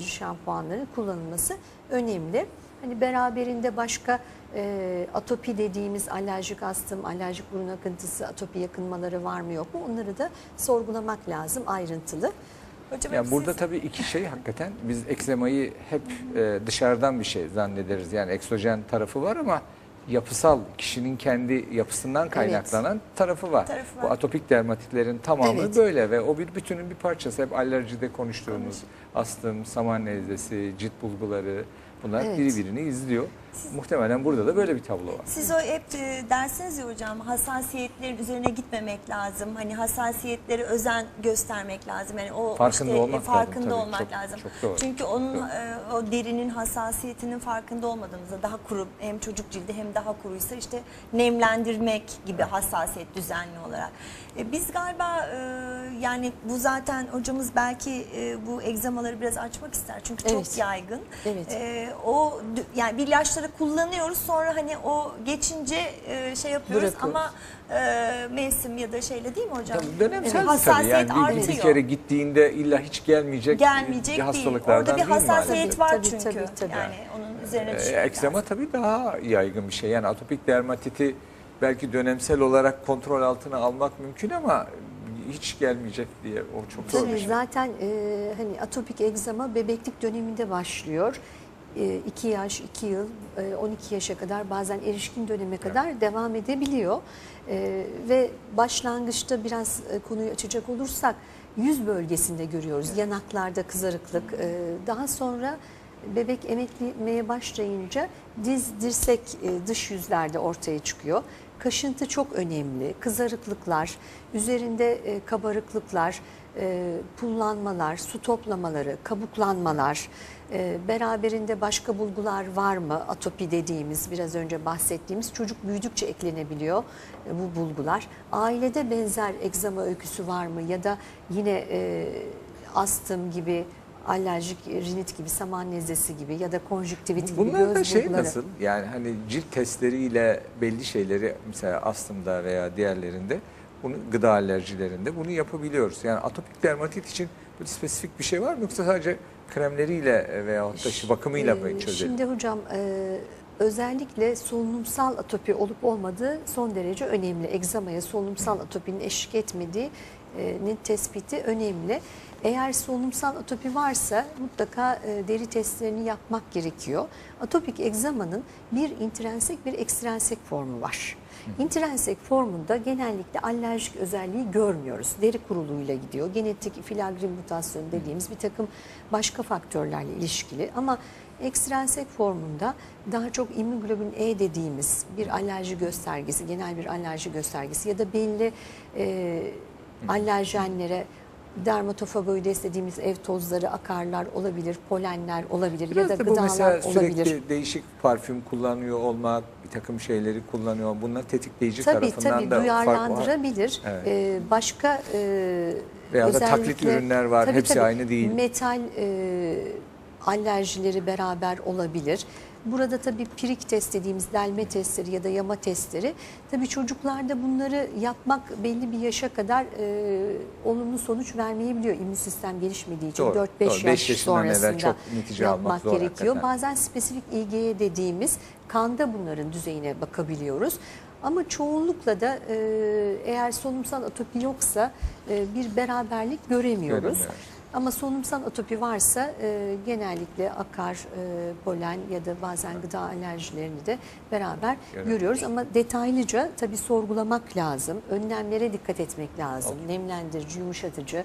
şampuanların kullanılması önemli. Hani beraberinde başka e, atopi dediğimiz alerjik astım, alerjik burun akıntısı, atopi yakınmaları var mı yok mu onları da sorgulamak lazım ayrıntılı. Hocam Yani burada siz- tabii iki şey hakikaten biz ekzemayı hep e, dışarıdan bir şey zannederiz. Yani eksojen tarafı var ama yapısal kişinin kendi yapısından kaynaklanan tarafı var. Tarafı Bu var. atopik dermatitlerin tamamı Evet. böyle ve o bir bütünün bir parçası. Hep alerjide konuştuğumuz astım, saman nezlesi, cilt bulguları bunlar Evet. biri birini izliyor. Muhtemelen burada da böyle bir tablo var. Siz o hep e, dersiniz ya hocam hassasiyetlerin üzerine gitmemek lazım. Hani hassasiyetlere özen göstermek lazım. Yani o Farkında işte, olmak farkında lazım olmak Çok- lazım. çok doğru. Çünkü onun Doğru. e, o derinin hassasiyetinin farkında olmadığımızda daha kuru hem çocuk cildi hem daha kuruysa işte nemlendirmek gibi hassasiyet düzenli olarak. E, biz galiba e, yani bu zaten hocamız belki e, bu egzamaları biraz açmak ister. Çünkü çok Evet. yaygın. Evet. E, o yani bir ilaçları kullanıyoruz sonra hani o geçince e, şey yapıyoruz Bırakıyoruz. ama e, mevsim ya da şeyle değil mi hocam? Tabii dönemsel Evet. tabii. Yani bir, artıyor. bir kere gittiğinde illa hiç gelmeyecek, Gelmeyecek değil. hastalıklardan Orada bir değil hassasiyet var Tabii, çünkü. tabii, tabii. Yani onun üzerine Ee, düşmek Eksema lazım. tabii daha yaygın bir şey. Yani atopik dermatiti belki dönemsel olarak kontrol altına almak mümkün ama hiç gelmeyecek diye o çok zor bir Tabii şey. zaten e, hani atopik egzama bebeklik döneminde başlıyor. 2 yaş, 2 yıl, e, 12 yaşa kadar bazen erişkin döneme kadar devam edebiliyor. E, ve başlangıçta biraz e, konuyu açacak olursak yüz bölgesinde görüyoruz. Yanaklarda kızarıklık. E, daha sonra bebek emeklemeye başlayınca diz, dirsek e, dış yüzlerde ortaya çıkıyor. Kaşıntı çok önemli. Kızarıklıklar, üzerinde e, kabarıklıklar, e, pullanmalar, su toplamaları, kabuklanmalar, e, beraberinde başka bulgular var mı? Atopi dediğimiz, biraz önce bahsettiğimiz çocuk büyüdükçe eklenebiliyor e, bu bulgular. Ailede benzer egzama öyküsü var mı? Ya da yine e, astım gibi, alerjik rinit gibi, saman nezlesi gibi ya da konjüktivit gibi Bunlar da şey bulguları. nasıl? Yani hani cilt testleriyle belli şeyleri mesela astımda veya diğerlerinde bunu gıda alerjilerinde bunu yapabiliyoruz. Yani atopik dermatit için böyle spesifik bir şey var mı yoksa sadece kremleriyle veyahut da şu bakımıyla mı Ee, çözelim? Şimdi hocam e, özellikle solunumsal atopi olup olmadığı son derece önemli. Egzamaya solunumsal atopinin eşlik etmediğinin tespiti önemli. Eğer solunumsal atopi varsa mutlaka e, deri testlerini yapmak gerekiyor. Atopik egzamanın bir intrinsek bir ekstrinsek formu var. İntrinsek formunda genellikle alerjik özelliği görmüyoruz. Deri kuruluğuyla gidiyor. Genetik filagrim mutasyonu dediğimiz bir takım başka faktörlerle ilişkili. Ama ekstrensek formunda daha çok immunoglobulin E dediğimiz bir alerji göstergesi, genel bir alerji göstergesi ya da belli e, alerjenlere dermatofagoides dediğimiz ev tozları, akarlar olabilir, polenler olabilir Biraz ya da da bu mesela gıdalar sürekli olabilir. değişik parfüm kullanıyor olmak, bir takım şeyleri kullanıyor. Bunlar tetikleyici Tabii tarafından tabii da fark var. duyarlandırabilir. Evet. Ee, başka e, Veya da taklit ürünler var, Tabii, hepsi tabii. aynı değil. Metal e, alerjileri beraber olabilir. Burada tabii pirik test dediğimiz delme testleri ya da yama testleri tabii çocuklarda bunları yapmak belli bir yaşa kadar e, olumlu sonuç vermeyebiliyor immün sistem gelişmediği için Doğru, 4-5 doğru. yaş sonrasında çok yapmak gerekiyor. hakikaten. Bazen spesifik IgE dediğimiz kanda bunların düzeyine bakabiliyoruz. Ama çoğunlukla da e, eğer solunumsal atopi yoksa e, bir beraberlik göremiyoruz. Göremiyoruz. Ama solunumsal atopi varsa e, genellikle akar, e, polen ya da bazen gıda alerjilerini de beraber Göremiyoruz. görüyoruz. Ama detaylıca tabii sorgulamak lazım. Önlemlere dikkat etmek lazım. Nemlendirici, yumuşatıcı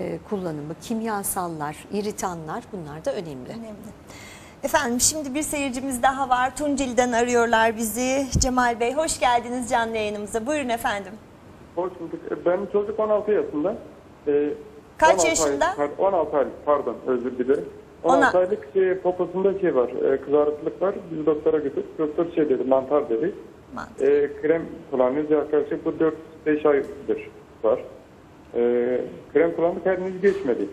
e, kullanımı, kimyasallar, iritanlar bunlar da önemli. Önemli. Efendim şimdi bir seyircimiz daha var. Tunceli'den arıyorlar bizi. Cemal Bey hoş geldiniz canlı yayınımıza. Buyurun efendim. Hoş bulduk. E, Benim çocuk 16 yaşında. Ee, Kaç 16 yaşında? Ay, pardon, 16 aylık pardon özür dilerim. 16 Ona- aylık şey, poposunda şey var, e, kızarıklık var. Biz doktora götürdük. Doktor şey dedi, mantar dedi. Mantar. E, krem kullanıyoruz yaklaşık bu 4-5 aydır var. E, krem kullandık henüz geçmedi.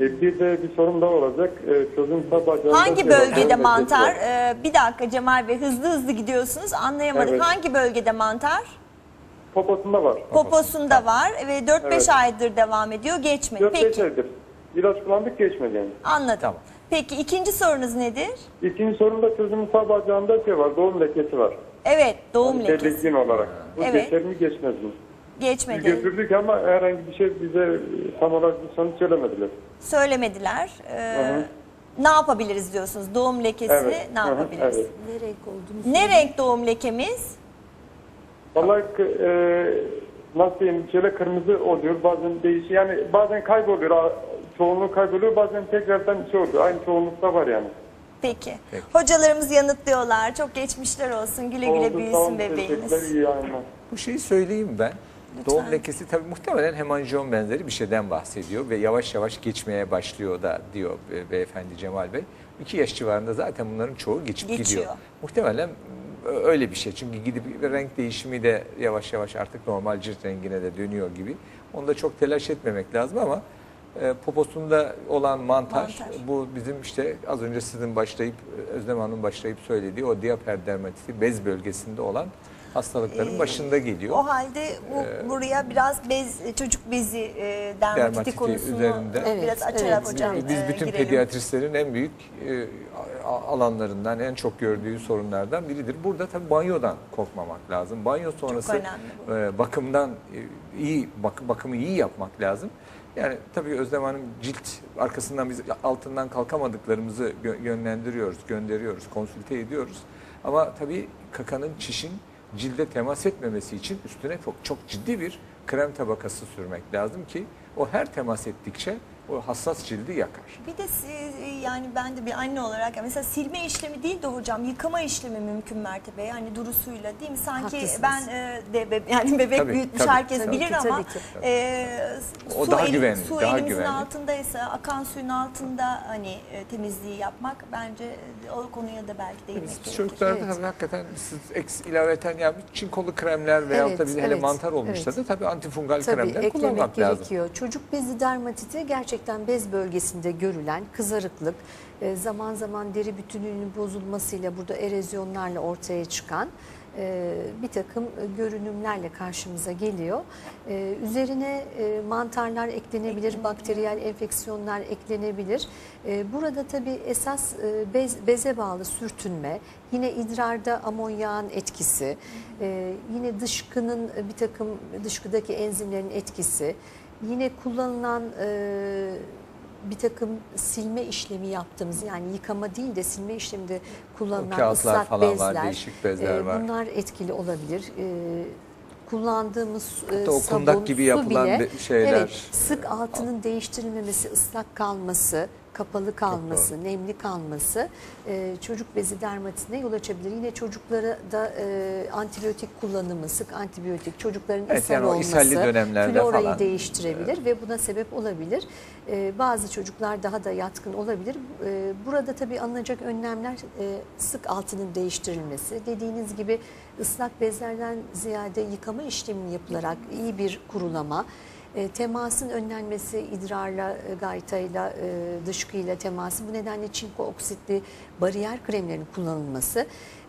E, bir de bir sorun daha olacak. E, çocuğun sağ bacağında Hangi şey bölgede mantar? Ee, bir dakika Cemal Bey hızlı hızlı gidiyorsunuz anlayamadık. Evet. Hangi bölgede mantar? Poposunda var. Poposunda var ve 4-5 Evet. aydır devam ediyor geçmedi. 4-5 Peki. aydır. ilaç kullandık geçmedi yani. Anladım. Tamam. Peki ikinci sorunuz nedir? İkinci sorumda çocuğumun sağ bacağında şey var, doğum lekesi var. Evet doğum Yani lekesi. Belirgin olarak. Bu Evet. geçer mi geçmez mi? Biz Geçmedi. götürdük ama herhangi bir şey bize tam olarak bir sonuç söylemediler. Söylemediler. Ee, hı. ne yapabiliriz diyorsunuz? Doğum lekesini Evet, ne hı hı, yapabiliriz? evet. Ne renk olduğunu Ne renk doğum lekemiz? Vallahi e, nasıl diyeyim şöyle kırmızı oluyor bazen değişiyor yani bazen kayboluyor çoğunluğu kayboluyor bazen tekrardan şey oluyor aynı çoğunlukta var yani. Peki. Peki. Hocalarımız yanıtlıyorlar. Çok geçmişler olsun. Güle güle Oldu, büyüsün bebeğiniz. iyi. Bu şeyi söyleyeyim ben. Lütfen. Doğum lekesi tabii muhtemelen hemanjiom benzeri bir şeyden bahsediyor ve yavaş yavaş geçmeye başlıyor da diyor be- beyefendi Cemal Bey. 2 yaş civarında zaten bunların çoğu geçip Geçiyor. gidiyor. Muhtemelen öyle bir şey. Çünkü gidip renk değişimi de yavaş yavaş artık normal cilt rengine de dönüyor gibi. Onda çok telaş etmemek lazım ama e, poposunda olan mantar, Mantar. bu bizim işte az önce sizin başlayıp Özlem Hanım başlayıp söylediği o diaperdermatiti bez bölgesinde olan hastalıkların Ee, başında geliyor. O halde bu, buraya biraz bez, çocuk bezi, e, dermatiti, Dermatiti konusunu üzerinde. Evet, biraz açarak evet, hocam Biz e, bütün girelim. pediatristlerin en büyük e, alanlarından, en çok gördüğü sorunlardan biridir. Burada tabii banyodan korkmamak lazım. Banyo sonrası e, bakımdan e, iyi bak, bakımı iyi yapmak lazım. Yani tabii Özlem Hanım cilt arkasından biz altından kalkamadıklarımızı yönlendiriyoruz, gönderiyoruz, konsülte ediyoruz. Ama tabii kakanın, çişin cilde temas etmemesi için üstüne çok çok ciddi bir krem tabakası sürmek lazım ki o her temas ettikçe o hassas cildi yakar. Bir de si- yani ben de bir anne olarak yani mesela silme işlemi değil de hocam yıkama işlemi mümkün mertebe yani durusuyla değil mi? Sanki Haklısınız. ben e, de be- yani bebek Tabii, büyütmüş tabii, herkes tabii bilir ki, ama tabii e, O su, daha eli- güvenli, su daha elimizin güvenli. altındaysa akan suyun altında hani e, temizliği yapmak bence e, o konuya da belki değinmek Biz gerekir. çocuklarda Evet. tabii hakikaten siz eks ilaveten yani çinkolu kremler veya Evet, da bir hele evet, mantar olmuşsa evet. da tabii antifungal Tabii kremler kullanmak lazım. gerekiyor. Çocuk bezi dermatiti gerçekten bez bölgesinde görülen kızarıklık, e, zaman zaman deri bütünlüğünün bozulmasıyla burada erozyonlarla ortaya çıkan e, bir takım e, görünümlerle karşımıza geliyor. Üzerine mantarlar eklenebilir, bakteriyel enfeksiyonlar eklenebilir. Burada tabii esas bez, beze bağlı sürtünme, yine idrarda amonyağın etkisi, yine dışkının bir takım dışkıdaki enzimlerin etkisi, yine kullanılan e, bir takım silme işlemi yaptığımız yani yıkama değil de silme işleminde kullanılan ıslak falan var, bezler, değişik bezler e, var. bunlar etkili olabilir. E, kullandığımız e, Hatta sabun, gibi su yapılan bile, be- şeyler. evet, sık altının değiştirilmemesi, ıslak kalması, kapalı kalması, nemli kalması e, çocuk bezi dermatine yol açabilir. Yine çocuklara da e, antibiyotik kullanımı, sık antibiyotik, çocukların Evet, ishal yani olması, florayı falan. değiştirebilir ve buna sebep olabilir. E, bazı çocuklar daha da yatkın olabilir. E, burada tabii alınacak önlemler e, sık altının değiştirilmesi. Dediğiniz gibi ıslak bezlerden ziyade yıkama işleminin yapılarak iyi bir kurulama, e, temasın önlenmesi idrarla, e, gaytayla, e, dışkıyla teması. Bu nedenle çinko oksitli bariyer kremlerin kullanılması.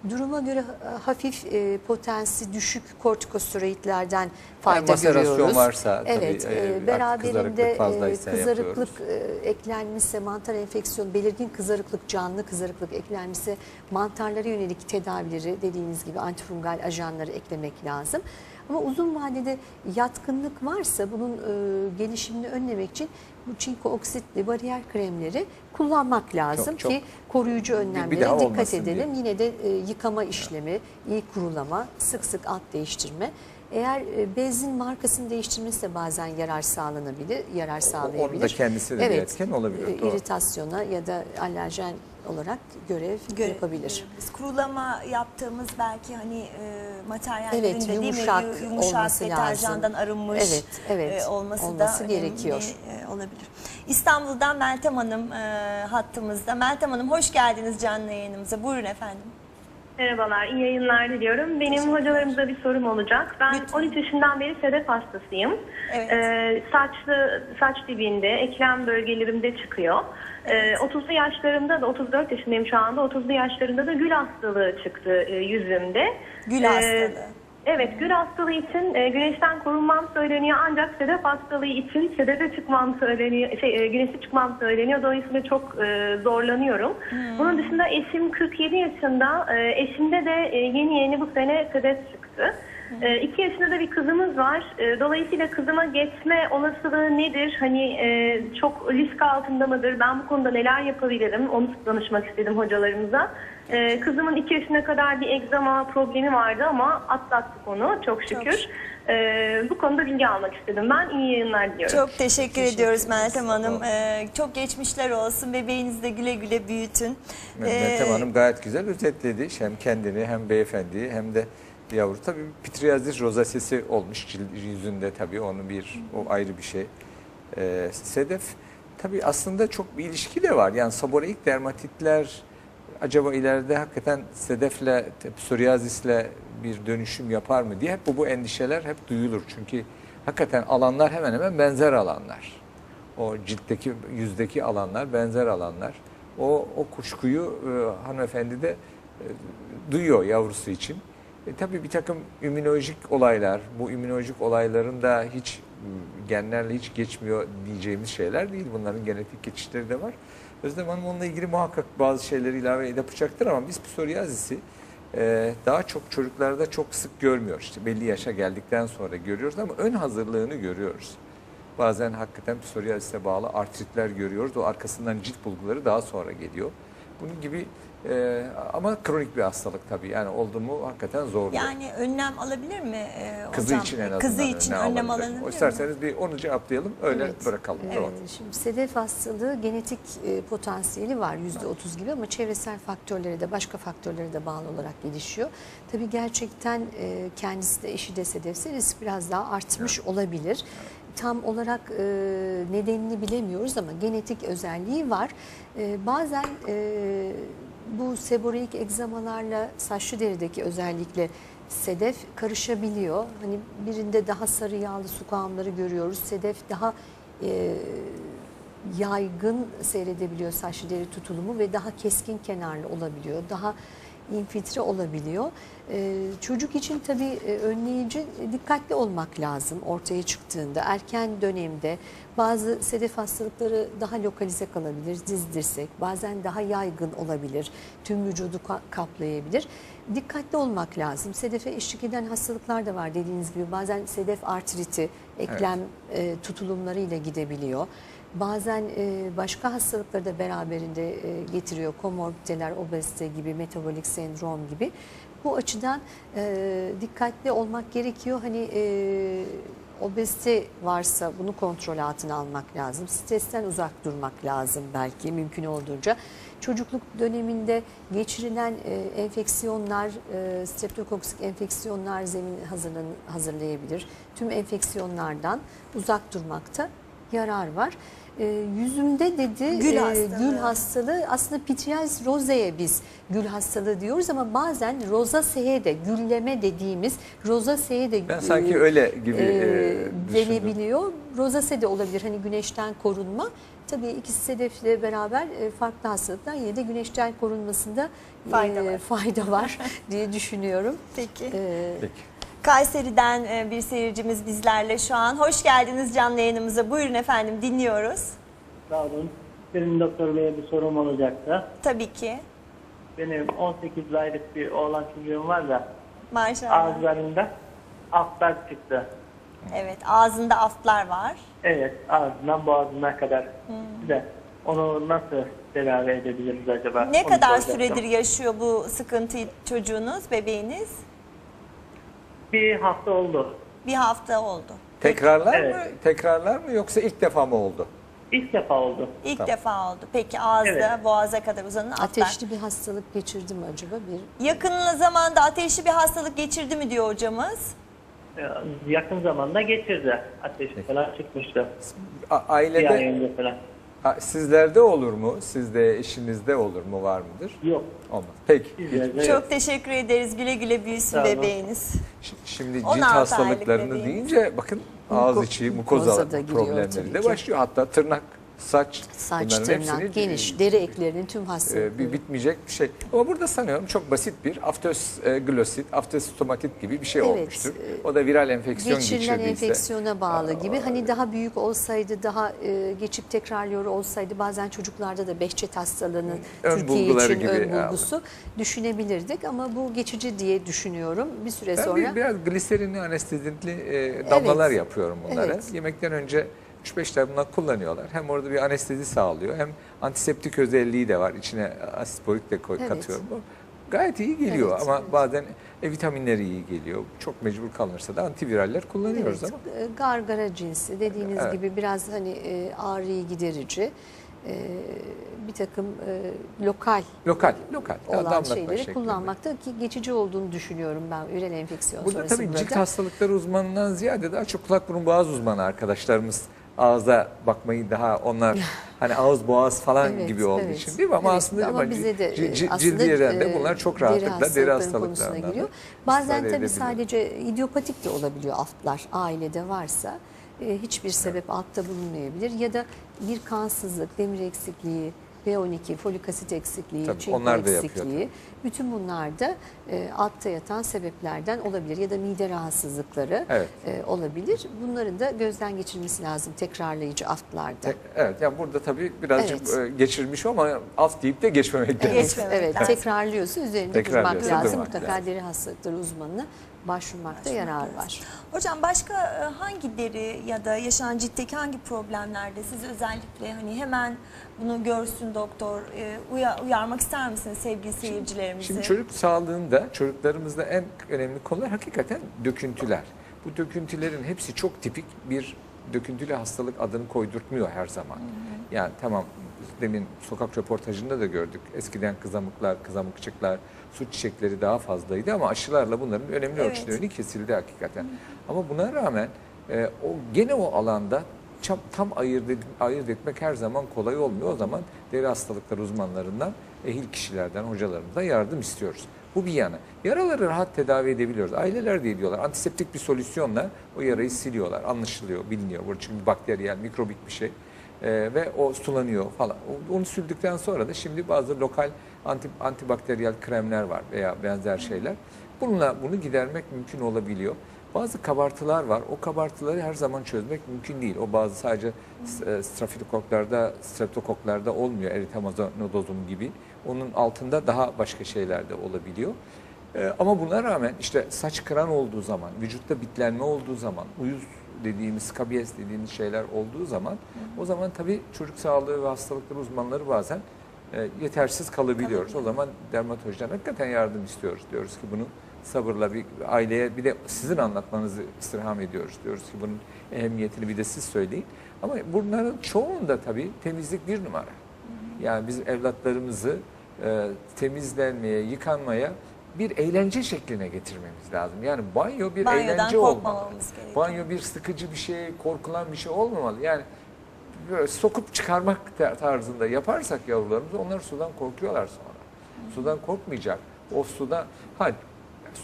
Duruma göre ha- hafif e, potensi düşük kortikosteroidlerden fayda maserasyon görüyoruz. varsa tabii, evet, e, e, artık beraberinde kızarıklık kızarıklık e, eklenmişse mantar enfeksiyon, belirgin kızarıklık, canlı kızarıklık eklenmişse mantarlara yönelik tedavileri dediğiniz gibi antifungal ajanları eklemek lazım. Ama uzun vadede yatkınlık varsa bunun e, gelişimini önlemek için bu çinko oksitli bariyer kremleri kullanmak lazım çok- ki koruyucu önlemlere dikkat edelim. diye. Yine de e, yıkama işlemi, iyi kurulama, sık sık alt değiştirme. Eğer e, bezin markasını değiştirmesi de bazen yarar sağlanabilir, yarar sağlayabilir. da kendisi de bir etken olabilir, e, doğru. iritasyona ya da alerjen olarak görev, Görev yapabilir. Biz kurulama yaptığımız belki hani e, materyallerinde Evet, değil mi? yumuşak Yu- yumuşak olması deterjandan lazım. arınmış Evet, evet. e, olması, Olması da gerekiyor. e, olabilir. İstanbul'dan Meltem Hanım e, hattımızda. Meltem Hanım hoş geldiniz canlı yayınımıza. Buyurun efendim. Merhabalar, iyi yayınlar diliyorum. Benim hocalarımıza bir sorum olacak. Ben Lütfen. 13 yaşından beri sedef hastasıyım. Evet. Ee, saçlı, saç dibinde, eklem bölgelerimde çıkıyor. Ee, 30'lu yaşlarımda da, 34 yaşındayım şu anda, 30'lu yaşlarında da gül hastalığı çıktı e, yüzümde. Gül Ee, hastalığı. Evet, gül hastalığı için e, güneşten korunmam söyleniyor ancak sedef hastalığı için sedefe çıkmam söyleniyor, şey, e, güneşe çıkmam söyleniyor. Dolayısıyla çok e, zorlanıyorum. Bunun dışında eşim 47 yaşında, e, eşimde de e, yeni yeni bu sene sedef çıktı. E, iki yaşında da bir kızımız var. E, dolayısıyla kızıma geçme olasılığı nedir? Hani e, çok risk altında mıdır? Ben bu konuda neler yapabilirim? Onu danışmak istedim hocalarımıza. E, kızımın iki yaşına kadar bir egzama problemi vardı ama atlattık onu çok şükür. E, bu konuda bilgi almak istedim. Ben iyi yayınlar diliyorum. Çok teşekkür, Teşekkür ediyoruz. Meltem Hanım. Ee, çok geçmişler olsun. Bebeğinizi de güle güle büyütün. Ee, Meltem Hanım gayet güzel özetledi. Hem kendini hem beyefendiyi hem de yavru. Tabii pitriazis rozasesi olmuş yüzünde tabii onu bir o ayrı bir şey. Ee, sedef tabii aslında çok bir ilişki de var. Yani saboreik dermatitler acaba ileride hakikaten sedefle, psoriazisle bir dönüşüm yapar mı diye hep bu, bu endişeler hep duyulur. Çünkü hakikaten alanlar hemen hemen benzer alanlar. O ciltteki, yüzdeki alanlar benzer alanlar. O, o kuşkuyu e, hanımefendi de e, duyuyor yavrusu için. E, tabii bir takım immünolojik olaylar, bu immünolojik olayların da hiç genlerle hiç geçmiyor diyeceğimiz şeyler değil. Bunların genetik geçişleri de var. Özlem Hanım onunla ilgili muhakkak bazı şeyleri ilave yapacaktır ama biz psoriazisi e, daha çok çocuklarda çok sık görmüyoruz. İşte belli yaşa geldikten sonra görüyoruz ama ön hazırlığını görüyoruz. Bazen hakikaten psoriazise bağlı artritler görüyoruz. O arkasından cilt bulguları daha sonra geliyor. Bunun gibi e, ama kronik bir hastalık tabii. Yani oldu mu hakikaten zorluyor. Yani önlem alabilir mi e, Kızı hocam? için en azından Kızı için önlem önlem alabilir. alınabilir O mi? isterseniz bir onu cevaplayalım öyle Evet. bırakalım. Evet, Tamam. Şimdi sedef hastalığı genetik e, potansiyeli var %30 gibi ama çevresel faktörlere de başka faktörlere de bağlı olarak gelişiyor. Tabii gerçekten e, kendisi de eşi de sedefse risk biraz daha artmış olabilir. Tam olarak e, nedenini bilemiyoruz ama genetik özelliği var. E, bazen e, bu seboreik egzamalarla saçlı derideki özellikle sedef karışabiliyor. Hani birinde daha sarı yağlı su kavamları görüyoruz. Sedef daha e, yaygın seyredebiliyor saçlı deri tutulumu ve daha keskin kenarlı olabiliyor. Daha infiltre olabiliyor. E, çocuk için tabii e, önleyici e, dikkatli olmak lazım ortaya çıktığında. Erken dönemde bazı sedef hastalıkları daha lokalize kalabilir, diz dirsek, bazen daha yaygın olabilir, tüm vücudu ka- kaplayabilir. Dikkatli olmak lazım. Sedefe eşlik eden hastalıklar da var dediğiniz gibi. Bazen sedef artriti, eklem e, tutulumlarıyla gidebiliyor. Bazen e, başka hastalıkları da beraberinde e, getiriyor. Komorbiditeler, obezite gibi, metabolik sendrom gibi. Bu açıdan e, dikkatli olmak gerekiyor. Hani obezite varsa bunu kontrol altına almak lazım. Stresten uzak durmak lazım belki mümkün olduğunca. Çocukluk döneminde geçirilen enfeksiyonlar, e, streptokoksik enfeksiyonlar zemin hazırlayabilir. Tüm enfeksiyonlardan uzak durmakta yarar var. E, yüzümde dedi Gül e, hastalığı. gül hastalığı aslında pityaz rozeye biz gül hastalığı diyoruz ama bazen rozaseye de gülleme dediğimiz rozaseye de Ben e, sanki öyle gibi e, e, denebiliyor. Rozase de olabilir hani güneşten korunma. Tabii ikisi sedefle beraber e, farklı hastalıklar yine de güneşten korunmasında e, Fayda var. fayda var diye düşünüyorum. Peki. E, Peki. Kayseri'den e, bir seyircimiz bizlerle şu an. Hoş geldiniz canlı yayınımıza. Buyurun efendim dinliyoruz. Sağ olun. Benim doktor beye bir sorum olacaktı. Tabii ki. Benim 18 aylık bir oğlan çocuğum var da Maşallah. ağızlarında aflar çıktı. Evet ağzında aftlar var. Evet ağzından boğazına kadar. De onu nasıl tedavi edebiliriz acaba? Ne Onu kadar soracaktım. süredir yaşıyor bu sıkıntıyı çocuğunuz, bebeğiniz? Bir hafta oldu. Bir hafta oldu. Tekrarlar Evet. mı? Tekrarlar mı yoksa ilk defa mı oldu? İlk defa oldu. İlk Tamam. defa oldu. Peki ağızda, Evet. boğaza kadar uzanan aftlar. ateşli bir hastalık geçirdi mi acaba? Bir Yakın zamanda ateşli bir hastalık geçirdi mi diyor hocamız? Ee, Yakın zamanda geçirdi. Ateş falan çıkmıştı. A- Bir ay ailede önce falan. A- sizlerde olur mu? Sizde eşinizde olur mu? Var mıdır? Yok. Olmaz. Peki. Çok teşekkür ederiz. Güle güle büyüsün Sağ olun. bebeğiniz. Ş- Şimdi 16 cilt aylık hastalıklarını bebeğimiz. deyince bakın ağız içi mukoza mukoza da giriyor problemleri tabii de ki. başlıyor. Hatta tırnak saç, Saç, bunların tırnak, geniş, deri eklerinin tüm hastalıkları. e, bitmeyecek bir şey. Ama burada sanıyorum çok basit bir aftösglosit, aftöstomatit gibi bir şey Evet, olmuştur. O da viral enfeksiyon Geçirilen geçirdiyse. enfeksiyona bağlı gibi. Hani daha büyük olsaydı, daha e, geçip tekrarlıyor olsaydı bazen çocuklarda da Behçet hastalığının Ön Türkiye için gibi ön bulgusu düşünebilirdik ama bu geçici diye düşünüyorum. Bir süre Ben sonra bir, biraz gliserinli anestezitli e, damlalar Evet. yapıyorum bunlara. Evet. Yemekten önce 3-5 tane bunlar kullanıyorlar. Hem orada bir anestezi sağlıyor hem antiseptik özelliği de var. İçine asitborik de koy, Evet. katıyorum. Bu gayet iyi geliyor Evet, ama evet. bazen e, vitaminleri iyi geliyor. Çok mecbur kalınırsa da antiviraller kullanıyoruz evet, ama. e, gargara cinsi dediğiniz Evet. gibi biraz hani e, ağrıyı giderici e, bir takım e, lokal Lokal, lokal. olan şeyleri şeklinde. kullanmakta ki geçici olduğunu düşünüyorum ben ürel enfeksiyon Burada sonrası tabii burada. cilt hastalıkları uzmanından ziyade daha çok kulak burun boğaz uzmanı arkadaşlarımız ağza bakmayı daha onlar hani ağız boğaz falan Evet, gibi olduğu evet, için değil mi? Ama evet. aslında ama bize de e, cildi aslında, yerinde e, bunlar çok rahatlıkla deri hastalıkların hastalıklarından konusuna da giriyor. Bazen tabii sadece idiopatik de olabiliyor aftlar ailede varsa e, hiçbir sebep altta bulunmayabilir ya da bir kansızlık, demir eksikliği, B12, folik asit eksikliği, Tabii, çinko onlar da yapıyor eksikliği bütün bunlar da e, altta yatan sebeplerden olabilir ya da mide rahatsızlıkları Evet. e, olabilir. Bunların da gözden geçirilmesi lazım tekrarlayıcı aftlarda. E, Evet yani burada tabii birazcık Evet. e, geçirmiş ama alt deyip de geçmemek lazım. Evet, Geçmemek evet lazım. tekrarlıyorsa üzerinde durmak Tekrarlıyorsa lazım. durmak Mutlaka lazım. deri hastalıkları uzmanına başvurmakta yarar var. Hocam başka e, hangi deri ya da yaşanan ciltteki hangi problemlerde siz özellikle hani hemen bunu görsün doktor e, uya- uyarmak ister misiniz sevgili seyircilerimizi? Şimdi çocuk sağlığında çocuklarımızda en önemli konular hakikaten döküntüler. Bu döküntülerin hepsi çok tipik bir döküntülü hastalık adını koydurtmuyor her zaman. Yani tamam demin sokak röportajında da gördük. Eskiden kızamıklar, kızamıkçıklar, su çiçekleri daha fazlaydı ama aşılarla bunların önemli Evet. ölçüde önü kesildi hakikaten. Ama buna rağmen e, o gene o alanda tam, tam ayırt, ed- ayırt etmek her zaman kolay olmuyor. O zaman deri hastalıkları uzmanlarından, ehil kişilerden, hocalarımızdan yardım istiyoruz. Bu bir yana. Yaraları rahat tedavi edebiliyoruz. Aileler de ediyorlar. Antiseptik bir solüsyonla o yarayı siliyorlar. Anlaşılıyor, biliniyor. Bu çünkü bakteriyel, mikrobik bir şey. Ee, ve o sulanıyor falan. Onu sürdükten sonra da şimdi bazı lokal anti, antibakteriyel kremler var veya benzer şeyler. Bununla bunu gidermek mümkün olabiliyor. Bazı kabartılar var. O kabartıları her zaman çözmek mümkün değil. O bazı sadece e, strafilokoklarda, streptokoklarda olmuyor. Eritemazonodozum gibi. Onun altında daha başka şeyler de olabiliyor. Ee, ama buna rağmen işte saç kıran olduğu zaman, vücutta bitlenme olduğu zaman, uyuz dediğimiz, skabiyes dediğimiz şeyler olduğu zaman o zaman tabii çocuk sağlığı ve hastalıkları uzmanları bazen e, yetersiz kalabiliyoruz. O zaman dermatolojiden hakikaten yardım istiyoruz. Diyoruz ki bunu sabırla bir aileye bir de sizin anlatmanızı istirham ediyoruz. Diyoruz ki bunun ehemmiyetini bir de siz söyleyin. Ama bunların çoğunda tabii temizlik bir numara. Yani biz evlatlarımızı e, temizlenmeye, yıkanmaya bir eğlence şekline getirmemiz lazım. Yani banyo bir Banyodan eğlence olmalı. gerekiyor. Banyo bir sıkıcı bir şey, korkulan bir şey olmamalı. Yani böyle sokup çıkarmak tar- tarzında yaparsak yavrularımızı onlar sudan korkuyorlar sonra. Sudan korkmayacak. O suda ha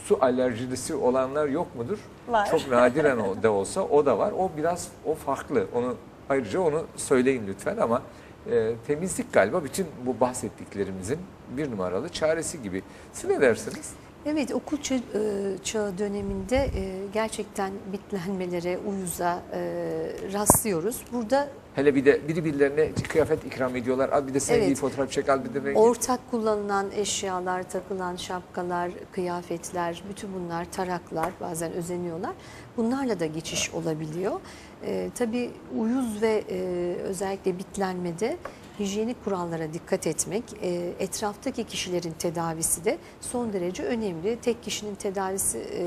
su alerjisi olanlar yok mudur? Var. Çok nadiren o da olsa o da var. O biraz o farklı. Onu ayrıca onu söyleyin lütfen ama e, temizlik galiba bütün bu bahsettiklerimizin bir numaralı çaresi gibi. Siz ne dersiniz? Evet okul çağı, e, çağı döneminde e, gerçekten bitlenmelere, uyuza e, rastlıyoruz. Burada Hele bir de biri birilerine kıyafet ikram ediyorlar. Al bir de sevgili Evet. fotoğraf çek, al bir de rengi. ortak kullanılan eşyalar, takılan şapkalar, kıyafetler, bütün bunlar taraklar bazen özeniyorlar. Bunlarla da geçiş olabiliyor. E, tabii uyuz ve e, özellikle bitlenmede hijyenik kurallara dikkat etmek, e, etraftaki kişilerin tedavisi de son derece önemli. Tek kişinin tedavisi e,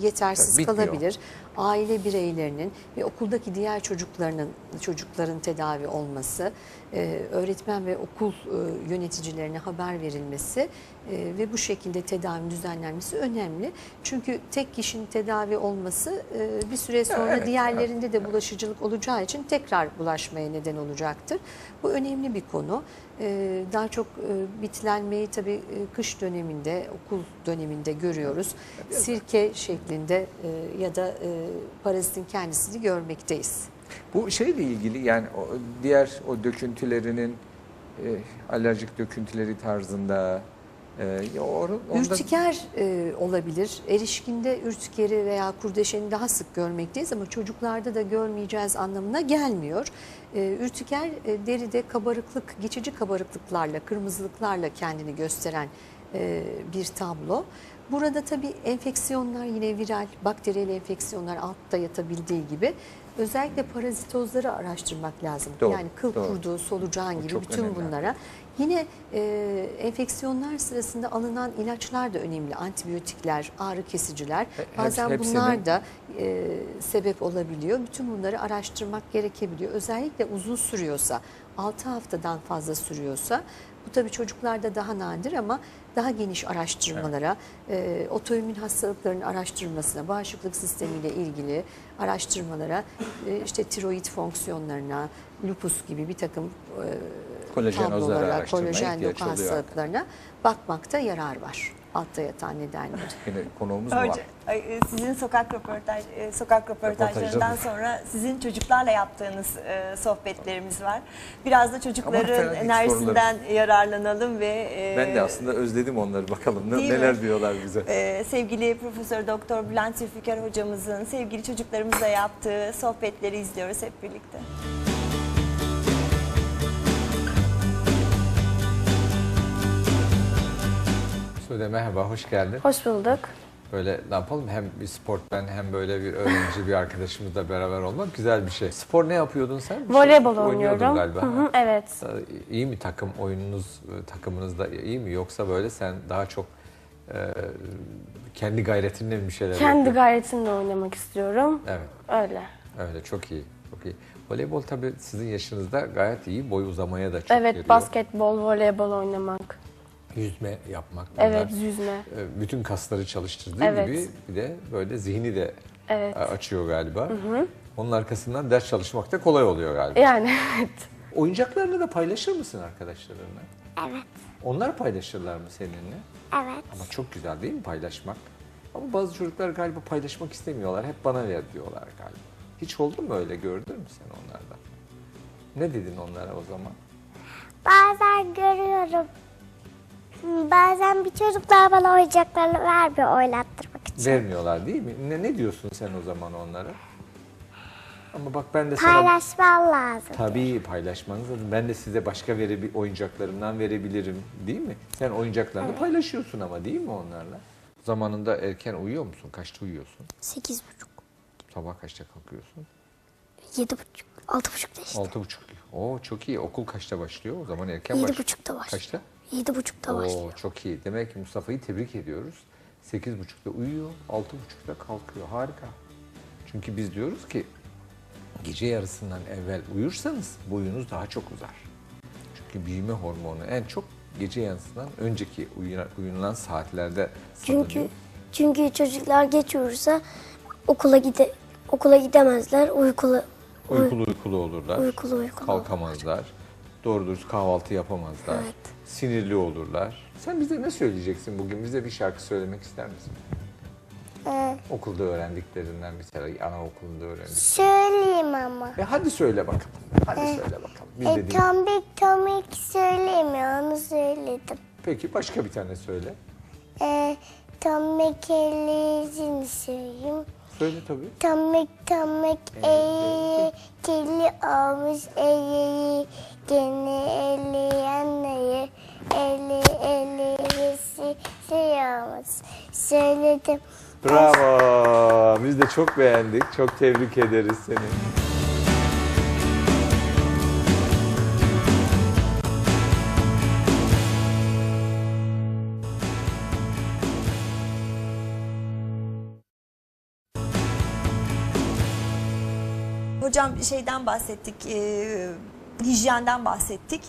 yetersiz bitmiyor. kalabilir. Aile bireylerinin ve okuldaki diğer çocuklarının çocukların tedavi olması, e, öğretmen ve okul e, yöneticilerine haber verilmesi e, ve bu şekilde tedavinin düzenlenmesi önemli. Çünkü tek kişinin tedavi olması e, bir süre sonra evet, diğerlerinde de bulaşıcılık olacağı için tekrar bulaşmaya neden olacaktır. Bu önemli bir konu. E, Daha çok e, bitlenmeyi tabii e, kış döneminde, okul döneminde görüyoruz. Sirke şeklinde e, ya da parazitin kendisini görmekteyiz. Bu şeyle ilgili yani diğer o döküntülerinin alerjik döküntüleri tarzında e, ya or- onda Ürtiker e, olabilir. Erişkinde ürtikeri veya kurdeşeni daha sık görmekteyiz ama çocuklarda da görmeyeceğiz anlamına gelmiyor. E, ürtiker e, deride kabarıklık, geçici kabarıklıklarla, kırmızılıklarla kendini gösteren e, bir tablo. Burada tabii enfeksiyonlar yine viral, bakteriyel enfeksiyonlar altta yatabildiği gibi özellikle parazitozları araştırmak lazım. Doğru, yani kıl doğru. kurdu, solucan gibi bütün önemli. bunlara. Yine e, enfeksiyonlar sırasında alınan ilaçlar da önemli. Antibiyotikler, ağrı kesiciler. He- Bazen hepsini- bunlar da e, sebep olabiliyor. Bütün bunları araştırmak gerekebiliyor. Özellikle uzun sürüyorsa, 6 haftadan fazla sürüyorsa bu tabii çocuklarda daha nadir ama daha geniş araştırmalara, e, otoimmün hastalıkların araştırılmasına, bağışıklık sistemiyle ilgili araştırmalara, e, işte tiroid fonksiyonlarına, lupus gibi bir takım e, Kolajenozları tablolara, araştırmaya kolajen ihtiyaç doku hastalıklarına bakmakta yarar var. Altta yatan nedenleri. yine konuğumuz mu var? E, sizin sokak röportaj e, sokak röportajlarından Röportajları. sonra sizin çocuklarla yaptığınız e, sohbetlerimiz var. Biraz da çocukların enerjisinden yararlanalım ve e, Ben de aslında özledim onları bakalım ne- mi? neler diyorlar bize. e, sevgili Profesör Doktor Bülent Zülfikar hocamızın sevgili çocuklarımızla yaptığı sohbetleri izliyoruz hep birlikte. Sude merhaba hoş geldin. Hoş bulduk. Böyle ne yapalım hem bir sportmen hem böyle bir öğrenci bir arkadaşımızla beraber olmak güzel bir şey. Spor ne yapıyordun sen? Bir şey Voleybol oynuyordun oynuyorum. galiba. Hı hı, evet. İyi mi takım oyununuz takımınız da iyi mi yoksa böyle sen daha çok e, kendi gayretinle mi bir şeyler Kendi yapıyorsun? gayretimle oynamak istiyorum. Evet Öyle. öyle çok iyi çok iyi. Voleybol tabii sizin yaşınızda gayet iyi boy uzamaya da çok evet, yarıyor. basketbol, voleybol oynamak. Yüzme yapmak bunlar. Evet, yüzme. e, bütün kasları çalıştırdığı Evet. gibi bir de böyle zihni de Evet. açıyor galiba. Onun arkasından ders çalışmak da kolay oluyor galiba. Yani evet. Oyuncaklarını da paylaşır mısın arkadaşlarınla? Evet, Onlar paylaşırlar mı seninle? evet. Ama çok güzel değil mi paylaşmak? Ama bazı çocuklar galiba paylaşmak istemiyorlar. Hep bana ver diyorlar galiba. Hiç oldu mu öyle gördün mü sen onlardan? Ne dedin onlara o zaman? Bazen görüyorum. Bazen bir çocuklar bana oyuncaklarını vermiyor oynattırmak için. Vermiyorlar değil mi? Ne, ne diyorsun sen o zaman onlara? Ama bak ben de sana... Paylaşman lazım. Tabii paylaşmanız lazım. Ben de size başka vere, oyuncaklarımdan verebilirim değil mi? Sen oyuncaklarını paylaşıyorsun ama değil mi onlarla? Zamanında erken uyuyor musun? Kaçta uyuyorsun? Sekiz buçuk, Sabah kaçta kalkıyorsun? yedi buçuk, altı buçukta işte. Altı buçuk. Oo çok iyi. Okul kaçta başlıyor? O zaman erken Yedi baş- buçukta başlıyor. Kaçta? Yedi buçukta Oo başlıyor. çok iyi. Demek ki Mustafa'yı tebrik ediyoruz. Sekiz buçukta uyuyor, altı buçukta kalkıyor. Harika. Çünkü biz diyoruz ki gece yarısından evvel uyursanız boyunuz daha çok uzar. Çünkü büyüme hormonu en çok gece yarısından önceki uyuna- uyunulan saatlerde salınıyor. Çünkü çünkü çocuklar geç uyursa okula gide okula gidemezler. Uykulu uy- Uykulu uykulu olurlar. Uykulu uykulu Kalkamazlar. Doğru dürüst kahvaltı yapamazlar. Evet. Sinirli olurlar. Sen bize ne söyleyeceksin bugün? Bize bir şarkı söylemek ister misin? Ee, Okulda öğrendiklerinden mesela anaokulunda öğrendik. söyleyeyim ama. E hadi söyle bakalım. Hadi söyle bakalım. Biz E, dinleyelim. tombik tombik söyleyeyim onu söyledim. Peki başka bir tane söyle. E, tombik ellerini söyleyeyim. Söyle tabii. Tombik tombik eğri kirli olmuş eğri gene eleyenleri eli elisi olmuş. Söyledim. Bravo. Biz de çok beğendik. Çok tebrik ederiz seni. Hocam şeyden bahsettik, e, hijyenden bahsettik.